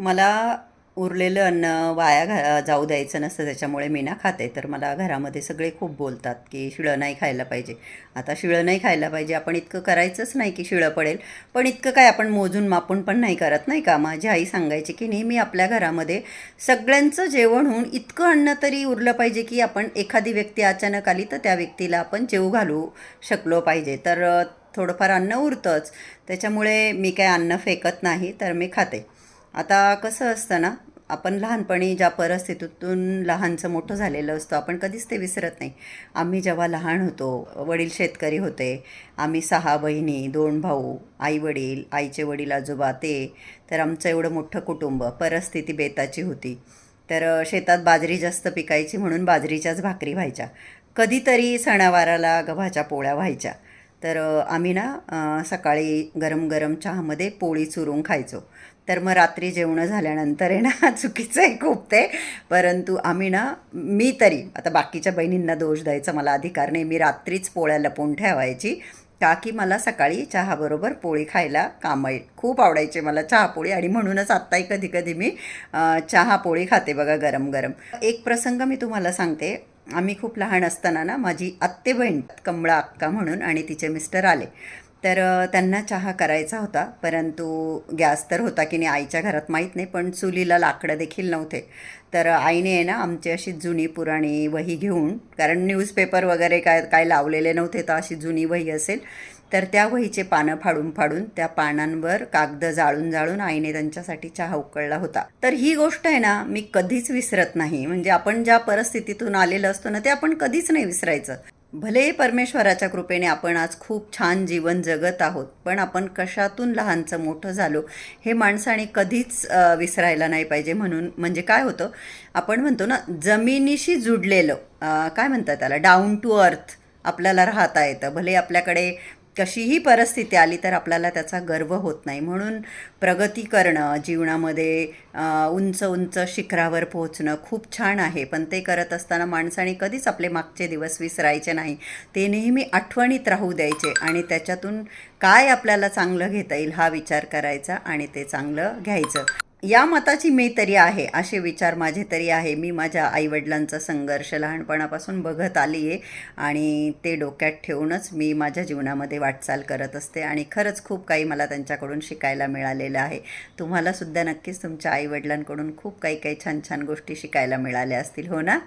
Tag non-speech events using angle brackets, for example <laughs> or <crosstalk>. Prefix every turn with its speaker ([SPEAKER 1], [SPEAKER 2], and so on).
[SPEAKER 1] मला उरलेलं अन्न वाया घा जाऊ द्यायचं नसतं त्याच्यामुळे मी ना खाते. तर मला घरामध्ये सगळे खूप बोलतात की शिळं नाही खायला पाहिजे. आता शिळं नाही खायला पाहिजे. आपण इतकं करायचंच नाही की शिळं पडेल. पण इतकं काय आपण मोजून मापून पण नाही करत नाही का? माझी आई सांगायची की नेहमी आपल्या घरामध्ये सगळ्यांचं जेवण होऊन इतकं अन्न तरी उरलं पाहिजे की आपण एखादी व्यक्ती अचानक आली तर त्या व्यक्तीला आपण जेव घालू शकलो पाहिजे. तर थोडंफार अन्न उरतंच. त्याच्यामुळे मी काय अन्न फेकत नाही तर मी खाते. आता कसं असतं ना आपण लहानपणी ज्या परिस्थितीतून लहानचं मोठं झालेलं असतं आपण कधीच ते विसरत नाही. आम्ही जेव्हा लहान होतो वडील शेतकरी होते आम्ही सहा बहिणी दोन भाऊ आई वडील आईचे वडील आजोबा ते तर आमचं एवढं मोठं कुटुंब परिस्थिती बेताची होती. तर शेतात बाजरी जास्त पिकायची म्हणून बाजरीच्याच भाकरी व्हायच्या. कधीतरी सणावाराला गव्हाच्या पोळ्या व्हायच्या. तर आम्ही ना सकाळी गरम गरम चहामध्ये पोळी चुरून खायचो. तर मग रात्री जेवणं झाल्यानंतर आहे ना <laughs> चुकीचं आहे खूप ते परंतु आम्ही ना मी तरी आता बाकीच्या बहिणींना दोष द्यायचा मला अधिकार नाही मी रात्रीच पोळ्या लपवून ठेवायची का की मला सकाळी चहाबरोबर पोळी खायला काम येईल. खूप आवडायचे मला चहापोळी आणि म्हणूनच आत्ताही कधी कधी मी चहा चहापोळी खाते बघा गरम गरम. एक प्रसंग मी तुम्हाला सांगते. आम्ही खूप लहान असताना ना माझी आत्ते बहीण कमळा अक्का म्हणून आणि तिचे मिस्टर आले. तर त्यांना चहा करायचा होता परंतु गॅस तर होता की नाही आईच्या घरात माहीत नाही पण चुलीला लाकडं देखील नव्हते. तर आईने आहे ना आमची अशी जुनी पुराणी वही घेऊन कारण न्यूजपेपर वगैरे काय काय लावलेले नव्हते तर अशी जुनी वही असेल तर त्या वहीचे पानं फाडून फाडून त्या पानांवर कागद जाळून जाळून आईने त्यांच्यासाठी चहा उकळला होता. तर ही गोष्ट आहे ना मी कधीच विसरत नाही. म्हणजे आपण ज्या परिस्थितीतून आलेलं असतो ना ते आपण कधीच नाही विसरायचं. भले परमेश्वराच्या कृपेने आपण आज खूप छान जीवन जगत आहोत पण आपण कशातून लहानचं मोठं झालो हे माणसाने कधीच विसरायला नाही पाहिजे म्हणून म्हणजे काय होतं आपण म्हणतो ना जमिनीशी जुडलेलं काय म्हणतात त्याला डाऊन टू अर्थ आपल्याला राहता येतं. भले आपल्याकडे कशीही परिस्थिती आली तर आपल्याला त्याचा गर्व होत नाही. म्हणून प्रगती करणं जीवनामध्ये उंच उंच शिखरावर पोहोचणं खूप छान आहे. पण ते करत असताना माणसाने कधीच आपले मागचे दिवस विसरायचे नाही. ते नेहमी आठवणीत राहू द्यायचे आणि त्याच्यातून काय आपल्याला चांगलं घेता येईल हा विचार करायचा आणि ते चांगलं घ्यायचं. या मताची मी तरी आहे असे विचार माझे तरी आहे. मी माझ्या आईवडिलांचा संघर्ष लहानपणापासून बघत आली आहे आणि ते डोक्यात ठेवूनच मी माझ्या जीवनामध्ये वाटचाल करत असते आणि खरंच खूप काही मला त्यांच्याकडून शिकायला मिळालेलं आहे. तुम्हालासुद्धा नक्कीच तुमच्या आईवडिलांकडून खूप काही काही छान छान गोष्टी शिकायला मिळाल्या असतील हो ना?